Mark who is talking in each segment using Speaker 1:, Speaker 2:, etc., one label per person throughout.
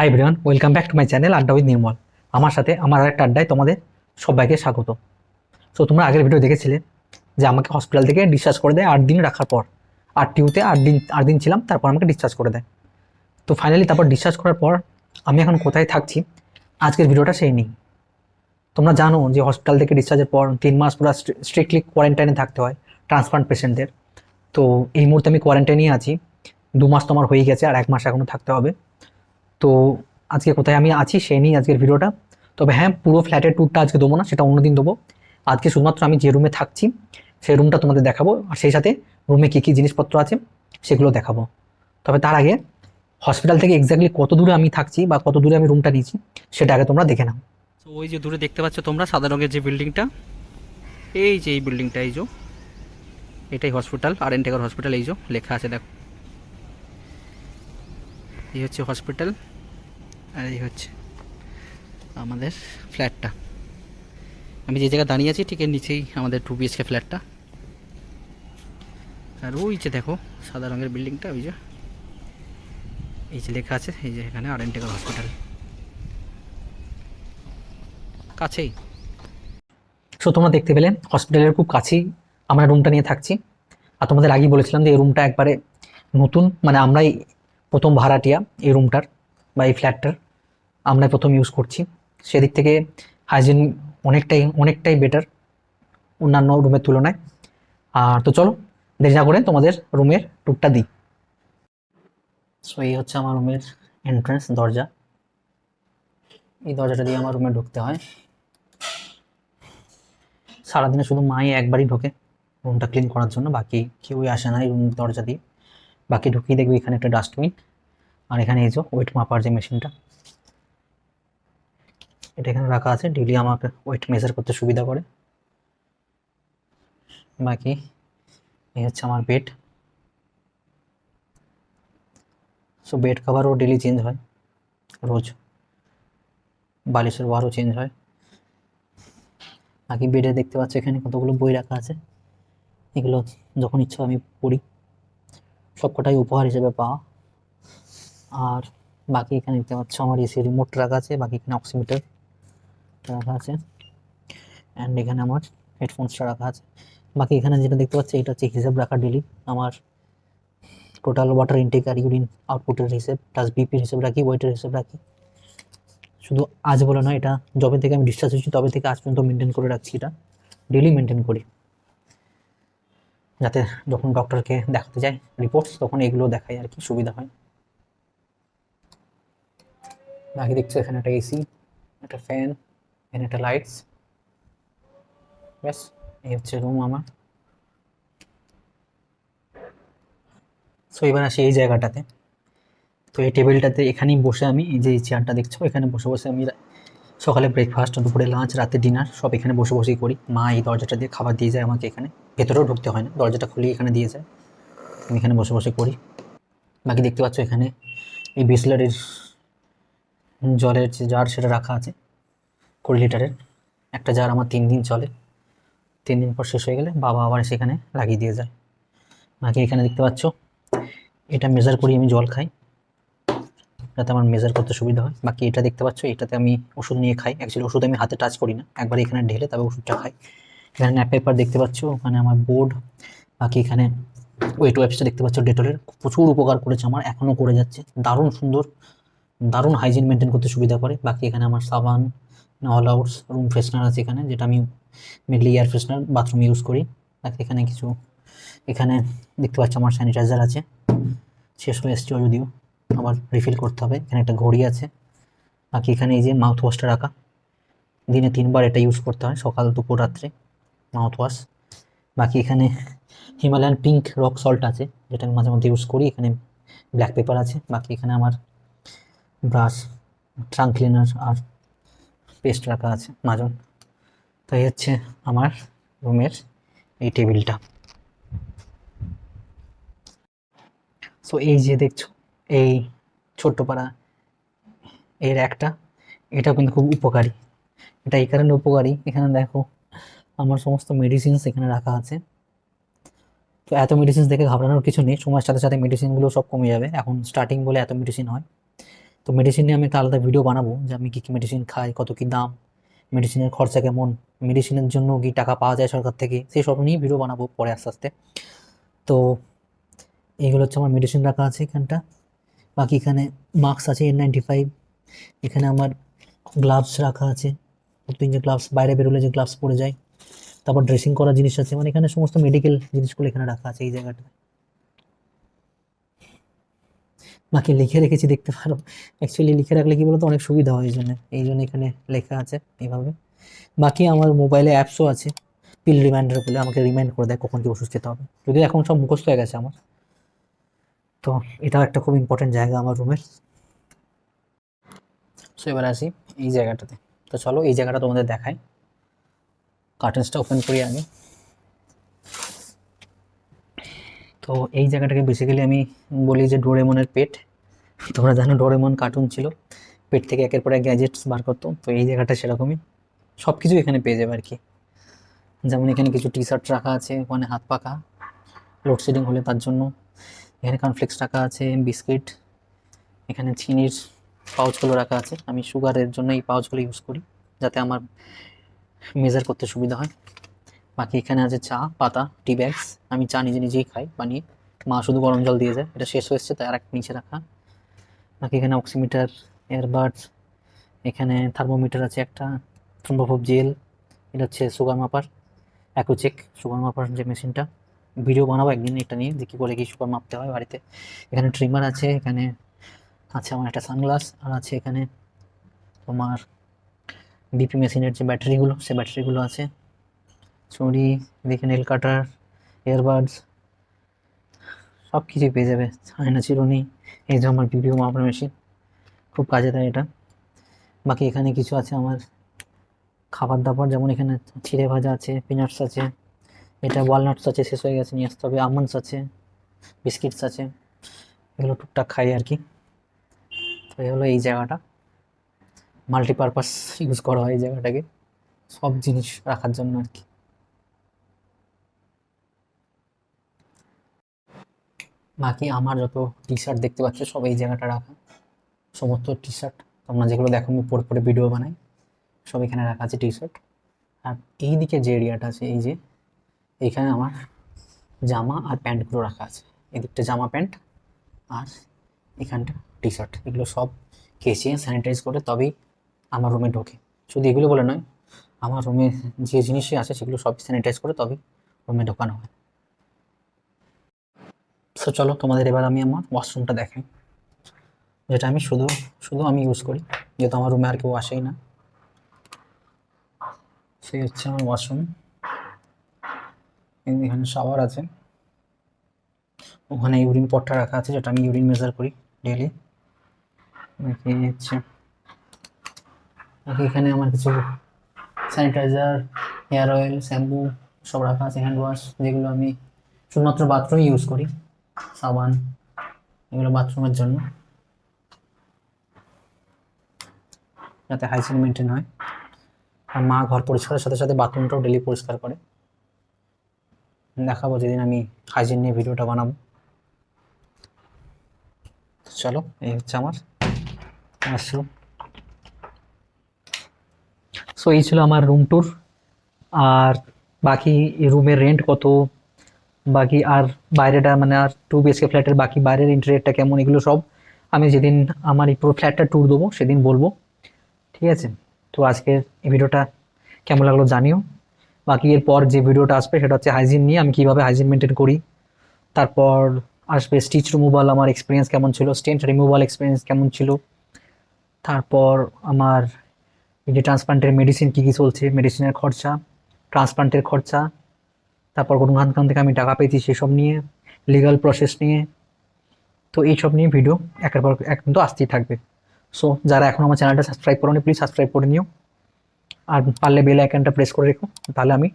Speaker 1: Hi Brian welcome back to my channel adda with Nirmal আমার সাথে, আমার একটা আড্ডায় তোমাদের সবাইকে স্বাগত। সো তোমরা আগের ভিডিও দেখেছিলে যে আমাকে হসপিটাল থেকে ডিসচার্জ করে দেয় আট দিন রাখার পর। আর টিউতে আট দিন আট দিন ছিলাম, তারপর আমাকে ডিসচার্জ করে দেয়। তো ফাইনালি তারপর ডিসচার্জ করার পর আমি এখন কোথায় থাকছি, আজকের ভিডিওটা সেই নেই তোমরা জানো যে হসপিটাল থেকে ডিসচার্জের পর তিন মাস পুরো স্ট্রিক্টলি কোয়ারেন্টাইনে থাকতে হয় ট্রান্সপ্লান্ট পেশেন্টদের তো এই মুহূর্তে আমি কোয়ারেন্টাইনেই আছি। দু মাস তোমার হয়ে গেছে আর এক মাস এখনও থাকতে হবে। তো আজকে কোথায় আমি আছি সেই নিয়ে আজকের ভিডিওটা। তবে হ্যাঁ পুরো ফ্ল্যাটের ট্যুরটা আজকে দেবো না, সেটা অন্যদিন দেবো। আজকে শুধুমাত্র আমি যে রুমে থাকছি, সেই রুমটা তোমাদের দেখাবো, আর সেই সাথে রুমে কী কী জিনিসপত্র আছে, সেগুলো দেখাবো। তবে তার আগে হসপিটাল থেকে এক্স্যাক্টলি কত দূরে আমি থাকছি বা কত দূরে আমি রুমটা নিয়েছি, সেটা আগে তোমরা দেখে নাও। তো ওই যে দূরে দেখতে পাচ্ছ তোমরা, সাদা রঙের যে বিল্ডিংটা এই যে এই বিল্ডিংটা এই যে। এটাই hospital R N Tagore hospital এই যে, লেখা আছে, দেখো। এই হচ্ছে হসপিটাল আর এই হচ্ছে আমাদের ফ্ল্যাটটা আমি যে জায়গায় দাঁড়িয়ে আছি, ঠিক এর নিচেই আমাদের টু বিএসকে ফ্ল্যাটটা আর ওই যে দেখো, সাদা রঙের বিল্ডিংটা ওই যে। এই যে লেখা আছে, এই যে এখানে আর এন টেকার হসপিটাল কাছেই। সো তোমরা দেখতে পেলে হসপিটালের খুব কাছেই আমরা রুমটা নিয়ে থাকছি। আর তোমাদের আগেই বলেছিলাম যে, এই রুমটা একবারে নতুন মানে আমরাই প্রথম ভাড়াটিয়া এই রুমটার বা এই ফ্ল্যাটটার আমরাই প্রথম ইউজ করছি। সেদিক থেকে হাইজিন অনেকটাই অনেকটাই বেটার অন্যান্য রুমের তুলনায়। আর তো চলো, দেরি না করে তোমাদের রুমের টুকটা দিই। সো এই হচ্ছে আমার রুমের এন্ট্রেন্স দরজা। এই দরজাটা দিয়ে আমার রুমে ঢুকতে হয়। সারাদিনে শুধু মাই একবারই ঢোকে রুমটা ক্লিন করার জন্য, বাকি কেউই আসে না এই রুম দরজা দিয়ে। বাকি ঢুকিয়ে দেখবে এখানে একটা ডাস্টবিন আর এখানে এই যে ওয়েট মাপার যে মেশিনটা, এটা এখানে রাখা আছে। ডেলি আমাকে ওয়েট মেজার করতে সুবিধা করে। বাকি এই হচ্ছে আমার বেড সো বেড কাভারও ডেলি চেঞ্জ হয়। রোজ বালিশের ওয়ারও চেঞ্জ হয়। বাকি বেডে দেখতে পাচ্ছ এখানে কতগুলো বই রাখা আছে। এগুলো যখন ইচ্ছা আমি পড়ি। সবকটাই উপহার হিসেবে পাওয়া। আর বাকি এখানে দেখতে পাচ্ছ আমার এসি রিমোট রাখা আছে, বাকি এখানে অক্সিমিটার রাখা আছে। অ্যান্ড এখানে আমার হেডফোনসটা রাখা আছে। বাকি এখানে যেটা দেখতে পাচ্ছি, এটা হচ্ছে হিসেব রাখা ডেলি আমার টোটাল ওয়াটার ইনটেক আর ইউরিন আউটপুটের হিসেব প্লাস বিপির হিসেব রাখি ওয়েটের হিসেব রাখি। শুধু আজ বলে নয়, এটা যবে থেকে আমি ডিসচার্জ হয়েছি, তবে থেকে আজ পর্যন্ত মেনটেন করে রাখছি এটা। ডেলি মেনটেন করি। যাতে যখন ডক্টরকে দেখাতে যাই রিপোর্টস তখন এগুলো দেখাই আর কি, সুবিধা হয়। বাকি দেখছ এখানে একটা এসি একটা ফ্যান এখানে একটা লাইটস ব্যাস, এই হচ্ছে রুম আমার। সো এবার আসি এই জায়গাটাতে। তো এই টেবিলটাতে এখানেই বসে আমি, এই যে চেয়ারটা দেখছ, এখানে বসে বসে আমি সকালে ব্রেকফাস্ট দুপুরে লাঞ্চ রাতে ডিনার সব এখানে বসে বসেই করি। মা এই দরজাটা দিয়ে খাবার দিয়ে যায় আমাকে এখানে। ভেতরেও ঢুকতে হয় না, দরজাটা খুলেই এখানে দিয়ে যায়। আমি এখানে বসে বসে করি। বাকি দেখতে পাচ্ছ এখানে এই বিসলারির জলের যে জার সেটা রাখা আছে, কুড়ি লিটারের, একটা জার আমার তিন দিন চলে। তিন দিন পর শেষ হয়ে গেলে বাবা আবার সেখানে লাগিয়ে দিয়ে যায়। বাকি এখানে দেখতে পাচ্ছ, এটা মেজার করি আমি জল খাই, যাতে আমার মেজার করতে সুবিধা হয়। বাকি এটা দেখতে পাচ্ছ, এটাতে আমি ওষুধ নিয়ে খাই। অ্যাকচুয়ালি ওষুধ আমি হাতে টাচ করি না, একবার এখানে ঢেলে তবে ওষুধটা খাই। এখানে ন্যাপ পেপার দেখতে পাচ্ছ, ওখানে আমার বোর্ড বাকি এখানে ওয়েট ওয়েবসটা দেখতে পাচ্ছ, ডেটলের। প্রচুর উপকার করেছে আমার এখনও করে যাচ্ছে। দারুণ সুন্দর দারুণ হাইজিন মেনটেন করতে সুবিধা করে। বাকি এখানে আমার সাবান অল আউটস রুম ফ্রেশনার আছে এখানে, যেটা আমি mainly air freshener bathroom use করি। বাকি এখানে কিছু, এখানে দেখতে পাচ্ছি আমার স্যানিটাইজার আছে। শেষ হয়ে এসছে যদিও, আবার রিফিল করতে হবে। এখানে একটা ঘড়ি আছে। বাকি এখানে এই যে মাউথ ওয়াশটা রাখা। দিনে তিনবার এটা ইউজ করতে হয়, সকাল, দুপুর, রাত্রে মাউথ ওয়াশ বাকি এখানে হিমালয়ান পিঙ্ক রক সল্ট আছে, যেটা আমি মাঝে মধ্যে ইউজ করি। এখানে ব্ল্যাক পেপার আছে। বাকি এখানে আমার ব্রাশ ট্রাঙ্ক ক্লিনার আর পেস্ট রাখা আছে মাজন তো এই হচ্ছে আমার রুমের এই টেবিলটা। সো এই যে দেখছ, এই ছোট্ট পাড়া এর একটা এটা কিন্তু খুব উপকারী। এটা এই কারণে উপকারী, এখানে দেখো আমার সমস্ত মেডিসিনস এখানে রাখা আছে। তো এত মেডিসিন দেখে ঘাবড়ানোর কিছু নেই, সময়ের সাথে সাথে মেডিসিনগুলো সব কমে যাবে। এখন স্টার্টিং বলে এত মেডিসিন হয়। তো মেডিসিন নিয়ে আমি একটা আলাদা ভিডিও বানাবো যে আমি কী কী মেডিসিন খাই, কত কী দাম মেডিসিনের খরচা কেমন মেডিসিনের জন্য কি টাকা পাওয়া যায় সরকার থেকে, সেই সব নিয়ে ভিডিও বানাবো পরে আস্তে আস্তে। তো এইগুলো হচ্ছে আমার মেডিসিন রাখা আছে এখানটা। বাকি এখানে মাস্ক আছে এন নাইনটি ফাইভ এখানে আমার গ্লাভস রাখা আছে। প্রতিদিন যে গ্লাভস বাইরে বেরোলে যে গ্লাভস পরে যায়। তারপর ড্রেসিং করার জিনিস আছে। মানে এখানে সমস্ত মেডিকেল জিনিসগুলো এখানে রাখা আছে এই জায়গাটা বাকি লিখে রেখেছি দেখতে পারো। অ্যাকচুয়ালি লিখে রাখলে কি বলতো? অনেক সুবিধা হয় এই জন্য। এই জন্য এখানে লেখা আছে এইভাবে। বাকি আমার মোবাইলে অ্যাপসও আছে। পিল রিমাইন্ডার বলে আমাকে রিমাইন্ড করে দেয় কখন কি ওষুধ খেতে হবে। যদিও এখন সব মুখস্থ হয়ে গেছে আমার। তো এটাও একটা খুব ইম্পর্টেন্ট জায়গা আমার রুমের সো এবার আসি এই জায়গাটাতে। তো চলো এই জায়গাটা তোমাদের দেখাই। কার্টেন্সটা ওপেন করি আগে তো এই জায়গাটাকে বেসিক্যালি আমি বলি যে ডোরেমনের পেট। তোমরা জানো ডোরেমন কার্টুন ছিল। পেট থেকে একের পর এক গ্যাজেটস বার করতো। তো এই জায়গাটা সেরকমই। সব কিছু এখানে পেয়ে যাবে আর কি। যেমন এখানে কিছু টি শার্ট রাখা আছে, ওখানে হাত পাকা লোডশেডিং হলে তার জন্য। এখানে কনফ্লেক্স রাখা আছে বিস্কিট এখানে চিনির পাউচগুলো রাখা আছে। আমি সুগারের জন্য এই পাউচগুলো ইউজ করি, যাতে আমার মেজার করতে সুবিধা হয়। বাকি এখানে আছে চা, পাতা টি ব্যাগস আমি চা নিজে নিজেই খাই, বানিয়ে। মা শুধু গরম জল দিয়ে যায়। এটা শেষ হয়েছে তাই আর একটা নিচে রাখা। বাকি এখানে অক্সিমিটার এয়ারবাডস এখানে থার্মোমিটার আছে একটা থ্রম্বোফোব জেল এটা হচ্ছে সুগার মাপার অ্যাকোচেক সুগার মাপার যে মেশিনটা ভিডিও বানাবো একদিন এটা নিয়ে, যে কী করে কি সুগার মাপতে হয় বাড়িতে। এখানে ট্রিমার আছে, এখানে আছে আমার একটা সানগ্লাস আর আছে এখানে তোমার বিপি মেশিনের যে ব্যাটারিগুলো সে ব্যাটারিগুলো আছে। ছুরি এদিকে নেল কাটার ইয়ারবাডস সব কিছুই পেয়ে যাবে। চায়না চিরুনি, এই যে আমার বিপিও মাপার মেশিন খুব কাজে দেয় এটা। বাকি এখানে কিছু আছে আমার খাবার দাবার যেমন এখানে চিড়ে ভাজা আছে পিনাটস আছে, এটা ওয়ালনাটস আছে, শেষ হয়ে গেছে, নিয়ে আসতে হবে। আমন্ডস আছে বিস্কিটস আছে, এগুলো টুকটাক খাই আর কি। তো এই হলো এই জায়গাটা। মাল্টিপারপাস ইউজ করা হয় এই জায়গাটাকে। সব জিনিস রাখার জন্য আর কি। বাকি আমার যত টি শার্ট দেখতে পাচ্ছ, সব এই জায়গাটা রাখা। সমস্ত টি শার্ট তোমরা যেগুলো দেখো, আমি পরে পরে ভিডিও বানাই। সব এখানে রাখা আছে টি শার্ট আর এই দিকে যে এরিয়াটা আছে, এই যে এইখানে আমার জামা আর প্যান্টগুলো রাখা আছে। এদিকটা জামা প্যান্ট আর এখানটা টি শার্ট এগুলো সব কেচিয়ে স্যানিটাইজ করে তবেই আমার রুমে ঢোকে। শুধু এগুলো বলে নয়, আমার রুমে যে জিনিসই আছে, সেগুলো সব স্যানিটাইজ করে তবেই রুমে ঢোকানো হয়। সো চলো, তোমাদের এবার আমি আমার ওয়াশরুমটা দেখাই। যেটা আমি শুধু শুধু আমি ইউজ করি। যেহেতু আমার রুমে আর কেউ আসেই না। সেই হচ্ছে আমার ওয়াশরুম এখানে শাওয়ার আছে। ওখানে ইউরিন পটটা রাখা আছে, যেটা আমি ইউরিন মেজার করি ডেলি হচ্ছে এখানে আমার কিছু স্যানিটাইজার হেয়ার অয়েল শ্যাম্পু সব রাখা আছে হ্যান্ড ওয়াশ যেগুলো আমি শুধুমাত্র বাথরুমে ইউজ করি। সাবান, এগুলো বাথরুমের জন্য। যাতে হাইজিন মেনটেন হয়। আর মা ঘর পরিষ্কারের সাথে সাথে বাথরুমটাও ডেলি পরিষ্কার করে। দেখাবো যেদিন আমি হাইজিন নিয়ে ভিডিওটা বানাবো। চলো, এই হচ্ছে আমার ওয়াশরুম সো এই ছিল আমার রুম ট্যুর আর বাকি রুমের রেন্ট কত? বাকি আর বাইরেটা মানে আর টু বিএসকে ফ্ল্যাটের বাকি বাইরের ইন্টারেটটা কেমন, এগুলো সব আমি যেদিন আমার এই পুরো ফ্ল্যাটটা ট্যুর দেবো, সেদিন বলব। ঠিক আছে? তো আজকের এই ভিডিওটা কেমন লাগল জানিও। বাকি এরপর যে ভিডিওটা আসবে, সেটা হচ্ছে হাইজিন নিয়ে আমি কীভাবে হাইজিন মেনটেন করি। তারপর আসবে স্টিচ রিমুভাল আমার এক্সপিরিয়েন্স কেমন ছিল স্টেন্ট রিমুভাল এক্সপিরিয়েন্স কেমন ছিল। তারপর আমার যে ট্রান্সপ্লান্টের মেডিসিন কী কী চলছে মেডিসিনের খরচা ট্রান্সপ্লান্টের খরচা তারপর কোন খান খান থেকে আমি টাকা পেয়েছি সেসব নিয়ে লিগাল প্রসেস নিয়ে। তো এইসব নিয়ে ভিডিও একের পর এক কিন্তু আসতেই থাকবে। সো যারা এখন আমার চ্যানেলটা সাবস্ক্রাইব করোনি প্লিজ সাবস্ক্রাইব করে নিও। আর পারলে বেল আইকনটা প্রেস করে রেখো, তাহলে আমি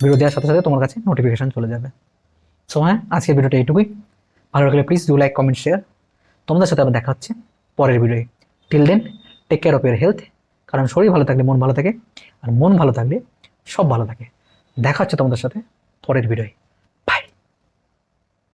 Speaker 1: ভিডিও দেওয়ার সাথে সাথে তোমার কাছে নোটিফিকেশান চলে যাবে। সো হ্যাঁ আজকের ভিডিওটা এইটুকুই। ভালো লাগলে please do like comment share তোমাদের সাথে আবার দেখা হচ্ছে পরের ভিডিওয়ে till then take care of your health কারণ শরীর ভালো থাকলে মন ভালো থাকে, আর মন ভালো থাকলে সব ভালো থাকে। দেখা হচ্ছে তোমাদের সাথে পরের ভিডিওয়ে